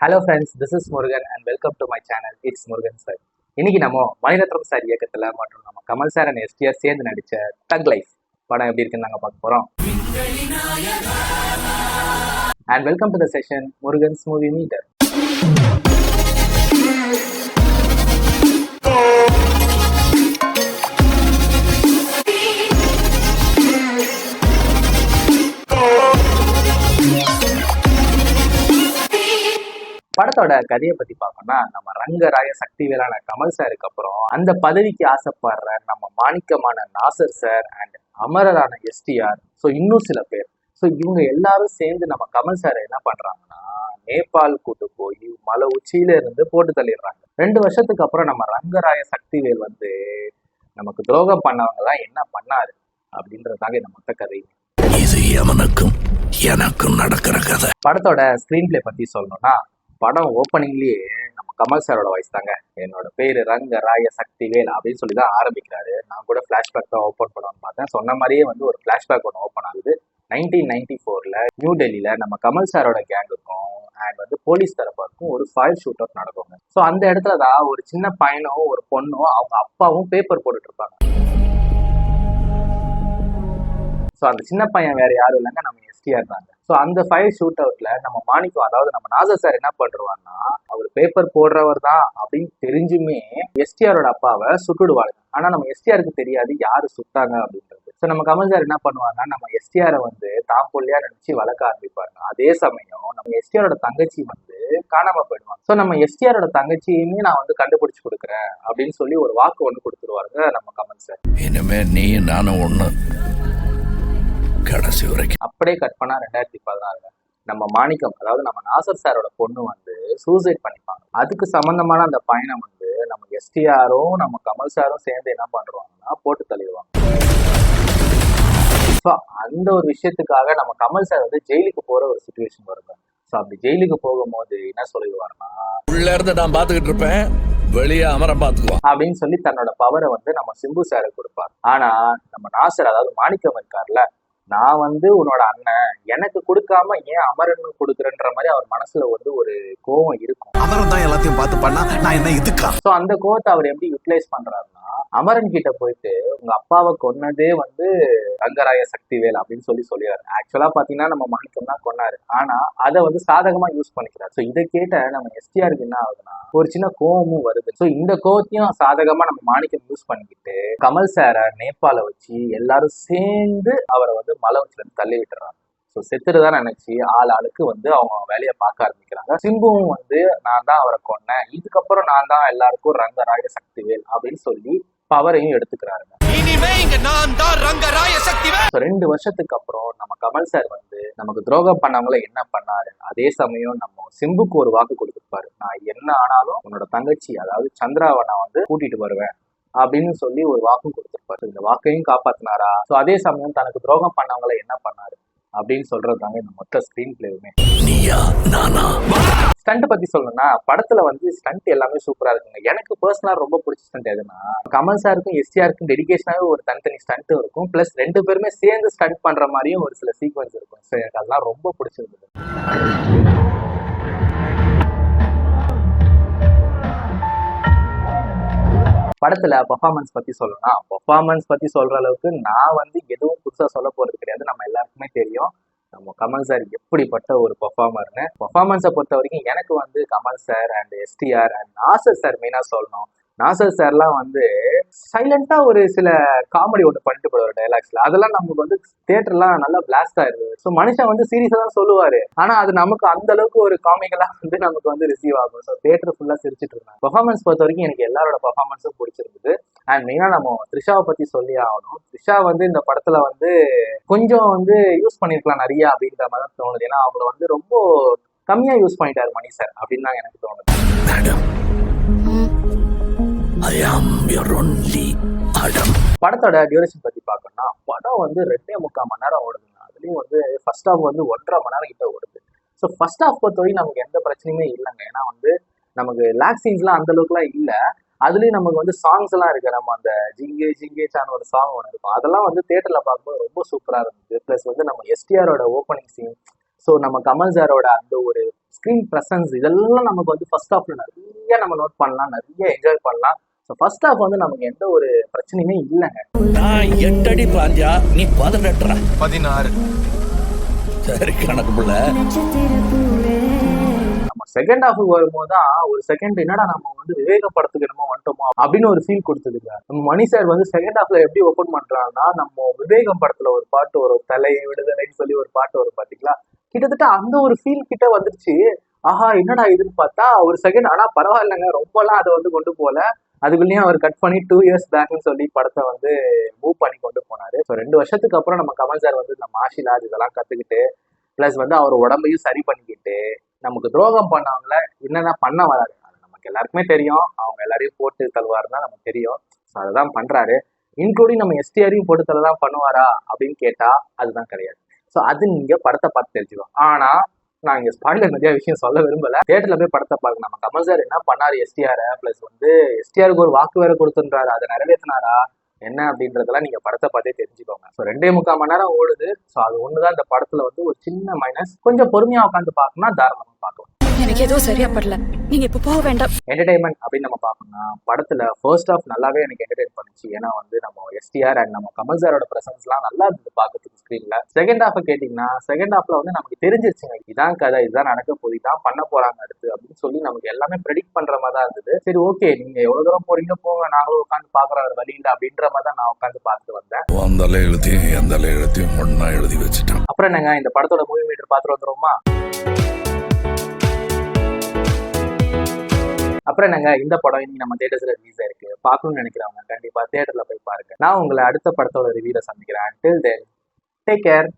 Hello friends this is Murugan and welcome to my channel it's Murugan sir இன்னைக்கு நம்ம Mani Ratnam sir இயக்கத்துல மற்றும் நம்ம கமல் சார் அண்ட் எஸ்டிஆர் சேர்ந்து நடிச்ச தக் லைஃப் படம் எப்படி இருக்குன்னு நாங்கள் பார்க்க போறோம். And welcome to the session Murugan's movie meter படத்தோட கதையை பத்தி பார்க்கணும்னா நம்ம ரங்கராய சக்திவேலான கமல் சாருக்கு அப்புறம் அந்த பதவிக்கு ஆசைப்படுற நம்ம மாணிக்கமான நாசர் சார் அண்ட் அமரரான எஸ்டிஆர் ஸோ இன்னும் சில பேர். ஸோ இவங்க எல்லாரும் சேர்ந்து நம்ம கமல் சாரை என்ன பண்றாங்கன்னா நேபாள் கூட்டு போய் மலை உச்சியில இருந்து போட்டு தள்ளிடுறாங்க. ரெண்டு வருஷத்துக்கு அப்புறம் நம்ம ரங்கராய சக்திவேல் வந்து நமக்கு துரோகம் பண்ணவங்க தான் என்ன பண்ணாரு அப்படின்றதாங்க இந்த மொத்த கதை இது எவனுக்கும் எனக்கும் நடக்கிற கதை. படத்தோட ஸ்க்ரீன் பிளே பத்தி சொல்லணும்னா படம் ஓப்பனிங்லயே நம்ம கமல் சாரோட வாய்ஸ் தாங்க. என்னோட பேரு ரங்க ராய சக்திவேல் அப்படின்னு சொல்லி தான் ஆரம்பிக்கிறாரு. நான் கூட ஃபிளாஷ்பேக் தான் ஓப்பன் பண்ணணும்னு பார்த்தேன். சொன்ன மாதிரியே வந்து ஒரு ஃபிளாஷ்பேக் ஒன்று ஓப்பன் ஆகுது. நைன்டீன் நைன்டி ஃபோர்ல நியூ டெல்லியில நம்ம கமல் சாரோட கேங்குக்கும் அண்ட் வந்து போலீஸ் தரப்பாருக்கும் ஒரு ஃபயர் ஷூட் அவுட் நடக்குங்க. ஸோ அந்த இடத்துல தான் ஒரு சின்ன பையனும் ஒரு பொண்ணும் அவங்க அப்பாவும் பேப்பர் போட்டுட்டு இருப்பாங்க. ஸோ அந்த சின்ன பையன் வேற யாரும் இல்லைங்க. நம்ம எஸ்டிஆர் தாங்க. ஸோ அந்த ஃபயர் ஷூட் அவுட்ல நம்ம மாணிக்கம் அதாவது நம்ம நாசர் சார் என்ன பண்றாருன்னா அவர் பேப்பர் போடுறவர் தான் அப்படின்னு தெரிஞ்சுமே எஸ்டிஆரோட அப்பாவை சுட்டுடுவாங்க ஆனா நம்ம எஸ்டிஆருக்கு தெரியாது யாரு சுட்டாங்க அப்படின்றது. ஸோ நம்ம கமல் சார் என்ன பண்ணுவாங்கன்னா நம்ம எஸ்டிஆரை வந்து தான் பொல்லியா நினைச்சு வளர்க்க ஆரம்பிப்பாருங்க. அதே சமயம் நம்ம எஸ்டிஆரோட தங்கச்சி வந்து காணாம போயிடுவாங்க ஸோ நம்ம எஸ்டிஆரோட தங்கச்சியுமே நான் வந்து கண்டுபிடிச்சு கொடுக்குறேன் அப்படின்னு சொல்லி ஒரு வாக்கு ஒன்று கொடுத்துருவாருங்க நம்ம கமல் சார் இனிமே நீ நானும் ஒன்று கடைசி வரைக்கும். அப்படியே கட் பண்ணா ரெண்டாயிரத்தி பதினாறுல நம்ம மாணிக்கம் அதாவது நம்ம நாசர் சாரோட பொண்ணு வந்து சூசைட் பண்ணிப்பாங்க. அதுக்கு சம்பந்தமான அந்த பயணம் வந்து நம்ம எஸ்டிஆரும் நம்ம கமல் சாரும் சேர்ந்து என்ன பண்றாங்கன்னா போட்டு தள்ளிடுவாங்க. ஸோ அந்த ஒரு விஷயத்துக்காக நம்ம கமல் சார் வந்து ஜெயிலுக்கு போற ஒரு சுச்சுவேஷன் வருங்க. ஸோ அப்படி ஜெயிலுக்கு போகும்போது என்ன சொல்லிடுவாருன்னா உள்ள இருந்து நான் பாத்துக்கிட்டு இருப்பேன் வெளியே அமரம் பாத்துக்குவான். அப்படின்னு சொல்லி தன்னோட பவரை வந்து நம்ம சிம்பு சாருக்கு கொடுப்பார். ஆனா நம்ம நாசர் அதாவது மாணிக்கம் இருக்கார்ல நான் வந்து உன்னோட அண்ணன். எனக்கு கொடுக்காம ஏன் அமரன் கொடுக்குறன்ற மாதிரி அவர் மனசுல வந்து ஒரு கோவம் இருக்கும். அமரன் தான் எல்லாத்தையும் பார்த்து பண்ணா நான் என்ன இதுக்கா ஸோ அந்த கோவத்தை அவர் எப்படி யூட்டிலைஸ் பண்றாருன்னா அமரன் கிட்ட போயிட்டு உங்க அப்பாவை கொன்னதே வந்து ரங்கராய சக்திவேல் அப்படின்னு சொல்லி சொல்லிடுறாரு. ஆக்சுவலா பாத்தீங்கன்னா நம்ம மாணிக்கம் தான் கொன்னாரு. ஆனா அதை வந்து சாதகமா யூஸ் பண்ணிக்கிறார். ஸோ இதை கேட்ட நம்ம எஸ்டிஆருக்கு என்ன ஆகுதுன்னா ஒரு சின்ன கோவமும் வருது. ஸோ இந்த கோவத்தையும் சாதகமா நம்ம மாணிக்கம் யூஸ் பண்ணிக்கிட்டு கமல் சாரை நேபாள வச்சு எல்லாரும் சேர்ந்து அவரை வந்து மலை உச்சில இருந்து தள்ளி விட்டுறாங்க. ஸோ செத்துருதான் நினைச்சு ஆள் ஆளுக்கு வந்து அவங்க வேலையை பார்க்க ஆரம்பிக்கிறாங்க. சிம்புவும் வந்து நான் தான் அவரை கொன்னேன். இதுக்கப்புறம் நான் தான் எல்லாருக்கும் ரங்கராய சக்திவேல் அப்படின்னு சொல்லி பவரையும் எடுத்துக்கிறாருங்க. ரெண்டு வருஷத்துக்கு அப்புறம் நம்ம கமல் சார் வந்து நமக்கு துரோகம் பண்ணவங்கள என்ன பண்ணாரு? அதே சமயம் நம்ம சிம்புக்கு ஒரு வாக்கு கொடுத்துருப்பாரு. நான் என்ன ஆனாலும் உன்னோட தங்கச்சி அதாவது சந்திராவை நான் வந்து கூட்டிட்டு வருவேன். அப்படின்னு சொல்லி ஒரு வாக்கும் கொடுத்துருப்பாரு. இந்த வாக்கையும் காப்பாத்தினாரா? ஸோ அதே சமயம் தனக்கு துரோகம் பண்ணவங்கள என்ன பண்ணாரு? அப்படின்னு சொல்றது தாங்க இந்த மொத்த ஸ்கிரீன் பிளேவுமே ஸ்டண்ட் பத்தி சொல்லணும்னா படத்துல வந்து ஸ்டண்ட் எல்லாமே சூப்பரா இருக்குங்க. எனக்கு பர்சனலா ரொம்ப பிடிச்ச ஸ்டண்ட் எதுனா கமல் சாருக்கும் எஸ்டிஆருக்கும் டெடிகேஷனாவே ஒரு தனித்தனி ஸ்டண்ட்டும் இருக்கும். பிளஸ் ரெண்டு பேருமே சேர்ந்து ஸ்டண்ட் பண்ற மாதிரியும் ஒரு சில சீக்வன்ஸ் இருக்கும். எனக்கு அதெல்லாம் ரொம்ப பிடிச்சிருந்தது. படத்துல பர்ஃபார்மன்ஸ் பத்தி சொல்லணும்னா பர்ஃபார்மன்ஸ் பத்தி சொல்ற அளவுக்கு நான் வந்து எதுவும் புதுசா சொல்ல போறது கிடையாது. நம்ம எல்லாருக்குமே தெரியும். நம்ம கமல் சார் எப்படிப்பட்ட ஒரு பெர்ஃபார்மர்னு பர்ஃபார்மன்ஸை பொறுத்த வரைக்கும் எனக்கு வந்து Kamal sir and STR and Nassar sir மெயினாக சொல்லணும். நாசர் சார்லாம் வந்து சைலண்டா ஒரு சில காமெடி ஒன்று பண்ணிட்டு போடுவார் டைலாக்ஸ்ல அதெல்லாம் நமக்கு வந்து தேட்டர்லாம் நல்லா பிளாஸ்ட் ஆயிருது. ஸோ மனுஷன் வந்து சீரியஸா தான் சொல்லுவாரு. ஆனா அது நமக்கு அந்த அளவுக்கு ஒரு காமிக்கலா வந்து நமக்கு வந்து ரிசீவ் ஆகும். ஸோ தேட்டர் ஃபுல்லா சிரிச்சிட்டு இருந்தாங்க. பெர்ஃபார்மன்ஸ் பொறுத்த வரைக்கும் எனக்கு எல்லாரோட பெர்ஃபார்மன்ஸும் பிடிச்சிருந்தது. அண்ட் மெயினா நம்ம த்ரிஷாவை பத்தி சொல்லி ஆகணும். த்ரிஷா வந்து இந்த படத்துல வந்து கொஞ்சம் வந்து யூஸ் பண்ணிருக்கலாம் நிறைய அப்படின்ற மாதிரி தான் தோணுது. ஏன்னா அவங்கள வந்து ரொம்ப கம்மியா யூஸ் பண்ணிட்டாரு மணி சார் அப்படின்னு தான் எனக்கு தோணுது. படத்தோட டியூரேஷன் பத்தி பார்க்கணும்னா படம் வந்து ரெண்டே முக்கால் மணி நேரம் ஓடுதுங்க. அதுலயும் வந்து ஃபர்ஸ்ட் ஹாஃப் வந்து ஒன்றரை மணி நேரம் கிட்ட ஓடுது. ஸோ ஃபர்ஸ்ட் ஹாஃப் பொறுத்த வரைக்கும் நமக்கு எந்த பிரச்சனையுமே இல்லைங்க. ஏன்னா வந்து நமக்கு லேக் சீன்ஸ்லாம் அந்த அளவுக்குலாம் இல்லை. அதுலயும் நமக்கு வந்து சாங்ஸ் எல்லாம் இருக்கு. நம்ம அந்த ஜிங்கே ஜிங்கேச்சான ஒரு சாங் ஒன்று இருக்கும். அதெல்லாம் வந்து தேட்டரில் பார்க்கும்போது ரொம்ப சூப்பரா இருந்தது. ப்ளஸ் வந்து நம்ம எஸ்டிஆரோட ஓப்பனிங் சீன் ஸோ நம்ம கமல் சாரோட அந்த ஒரு ஸ்க்ரீன் ப்ரெசன்ஸ் இதெல்லாம் நமக்கு வந்து ஃபர்ஸ்ட் ஹாஃப்ல நிறைய நம்ம நோட் பண்ணலாம். நிறைய என்ஜாய் பண்ணலாம். ஸோ ஃபர்ஸ்ட் ஹாஃப் வந்து நமக்கு எந்த ஒரு பிரச்சனையுமே இல்லைங்க. நான் எட்டடி பாஞ்சா நீ பதினெட்டுறா. பதினாறு. சரி கணக்கு புள்ள. நம்ம செகண்ட் ஹாஃப் வரும்போது தான் ஒரு செகண்ட் என்னடா நம்ம வந்து விவேக படத்துக்கு என்னமோ வந்துட்டோமோ அப்படின்னு ஒரு ஃபீல் கொடுத்ததுங்க. நம்ம மணி சார் வந்து செகண்ட் ஹாஃப்ல எப்படி ஓப்பன் பண்றாங்கன்னா நம்ம விவேகம் படத்துல ஒரு பாட்டு வரும் தலை விடுதலைன்னு சொல்லி ஒரு பாட்டு வரும் பாத்தீங்களா? கிட்டத்தட்ட அந்த ஒரு ஃபீல் கிட்ட வந்துருச்சு. ஆஹா என்னடா இதுன்னு பார்த்தா ஒரு செகண்ட் ஆனா பரவாயில்லைங்க ரொம்பலாம் அதை வந்து கொண்டு போல அதுக்குள்ளேயும் அவர் கட் பண்ணி டூ இயர்ஸ் பேக்னு சொல்லி படத்தை வந்து மூவ் பண்ணி கொண்டு போனார். ஸோ ரெண்டு வருஷத்துக்கு அப்புறம் நம்ம கமல் சார் வந்து இந்த மார்ஷியல் ஆர்ட்ஸ் இதெல்லாம் கற்றுக்கிட்டு ப்ளஸ் வந்து அவர் உடம்பையும் சரி பண்ணிக்கிட்டு நமக்கு துரோகம் பண்ணவங்கள என்னென்ன பண்ண வராரு? அது நமக்கு எல்லாருக்குமே தெரியும். அவங்க எல்லாரையும் போட்டு தருவாருன்னா நமக்கு தெரியும். ஸோ அதை தான் பண்ணுறாரு இன்க்ளூடிங் நம்ம எஸ்டிஆரையும் போட்டு தான் பண்ணுவாரா அப்படின்னு கேட்டால் அதுதான் கிடையாது. ஸோ அது நீங்கள் படத்தை பார்த்து தெரிஞ்சுக்கோ. ஆனால் நான் இங்க ஸ்பாயிலர் நிறைய விஷயம் சொல்ல விரும்பல. தியேட்டர்ல போய் படத்தை பாருங்க. நம்ம கமல் சார் என்ன பண்ணாரு? எஸ்டிஆர் பிளஸ் வந்து எஸ்டிஆருக்கு ஒரு வாக்கு வேற கொடுத்துன்றாரு அதை நிறைவேற்றினாரா என்ன அப்படின்றதெல்லாம் நீங்க படத்தை பார்த்தே தெரிஞ்சுக்கோங்க. ஸோ ரெண்டே முக்கால் மணி நேரம் ஓடுது. ஸோ அது ஒண்ணுதான். இந்த படத்துல வந்து ஒரு சின்ன மைனஸ் கொஞ்சம் பொறுமையா உட்காந்து பார்க்கணும்னா தாராளமா பார்க்கலாம். எனக்கு எதுவும் சரியா படல. நீங்க இப்ப போக வேண்டாம். என்டர்டைன்மெண்ட் அப்படின்னு நம்ம பார்க்கணும்னா படத்துல ஃபர்ஸ்ட் ஆஃப் நல்லாவே எனக்கு என்டர்டைன் பண்ணுச்சு. ஏன்னா வந்து நம்ம எஸ்டிஆர் அண்ட் நம்ம கமல் சாரோட பிரசன்ஸ்லாம் நல்லா இருந்தது பார்க்கறதுக்கு ஸ்க்ரீன்ல செகண்ட் ஹாஃப் கேட்டிங்கன்னா செகண்ட் ஹாஃப்ல வந்து நமக்கு தெரிஞ்சிருச்சுங்க. இதான் கதை இதுதான் நடக்க போகுது இதான் பண்ண போறாங்க அடுத்து அப்படின்னு சொல்லி நமக்கு எல்லாமே ப்ரெடிக்ட் பண்ற மாதிரி தான் இருந்தது. சரி ஓகே நீங்க எவ்வளவு தூரம் போறீங்க போங்க நாங்களும் உட்காந்து பாக்குற வழி இல்லை அப்படின்ற மாதிரி தான் நான் உட்காந்து பார்த்துட்டு வந்தேன். அந்த எழுத்தையும் எந்த எழுத்தையும் ஒன்னா எழுதி வச்சுட்டான். அப்புறம் என்னங்க இந்த படத்தோட மூவி மீட்டர் பார்த்துட்டு வந்துருவோமா? அப்புறம் என்னங்க இந்த படம் இன்னைக்கு நம்ம தேட்டர்ஸ்ல ரிலீஸ் ஆயிருக்கு. பார்க்கணும்னு நினைக்கிறவங்க கண்டிப்பா தேட்டர்ல போய் பாருங்க. நான் உங்களை அடுத்த படத்தோட ரிவியூல சந்திக்கிறேன். டில் தென் டேக் கேர்